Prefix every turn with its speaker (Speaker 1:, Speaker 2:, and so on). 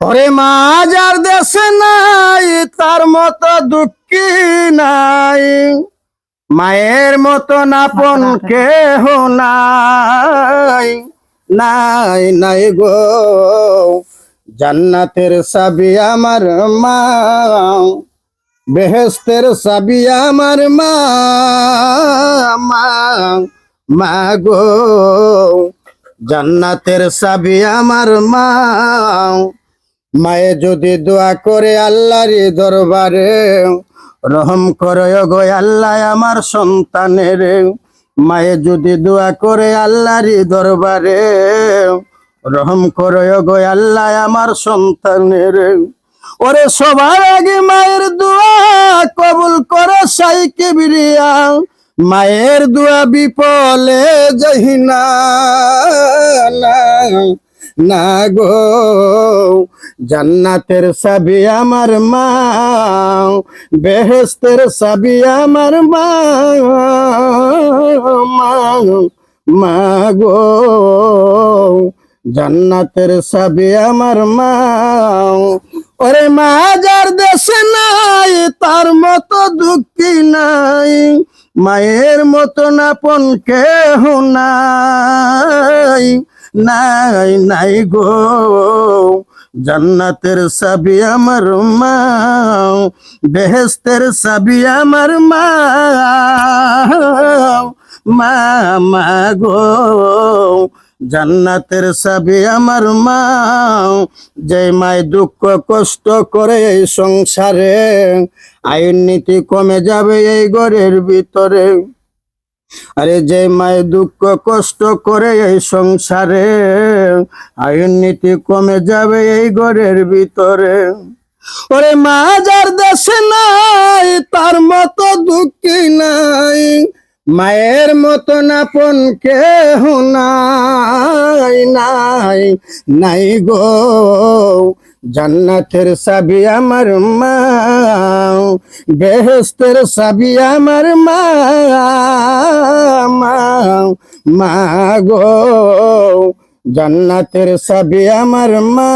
Speaker 1: ওরে মা যার দেশে নাই তার মতো দুঃখী নাই। মায়ের মতো আপন কেহ নাই নাই নাই গো। জান্নাতের সাবি আমার মা বেহেস্তের সাবি আমার মা মা মা গো। জান্নাতের সাবি আমার মা মায়ে যদি দোয়া করে আল্লাহর দরবারে, রহম করে গো আল্লাহ আমার সন্তানের। মায়ে যদি দোয়া করে আল্লাহর দরবারে, রহম করে গো আল্লাহ আমার সন্তানের। ওরে সবার আগে মায়ের দোয়া কবুল করে সাই কিবরিয়া মায়ের দোয়া বিপলে জহিনা। না না গো, জান্নাতের সাবি আমার মা, বেহেস্তের সাবি আমার মা মা গো, জান্নাতের সাবি আমার মা। ওরে মা, যার দেশে নাই, তার মতো দুঃখী নাই, মায়ের মতো আপন কেহ নাই। নাই নাই গো। জান্নাতের সাবি আমার মা বেহেস্তের সাবি আমার মা। মা মা গো। জান্নাতের সাবি আমার মা, যে মায় দুঃখ, কষ্ট করে এই সংসারে, আইন নীতি কমে যাবে এই ঘরের ভিতরে। আরে যে মায় দুঃখ কষ্ট করে এই সংসারে, আইন নীতি কমে যাবে এই ঘরের ভিতরে। ওরে মা যার দেশে নাই, তার মতো দুঃখী নাই। মায়ের মতো আপন কেহ নাই নাই নাই গো। জান্নাতের সাবি আমার মা বেহেস্তের সাবি আমার মা মা গো। জান্নাতের সাবি আমার মা।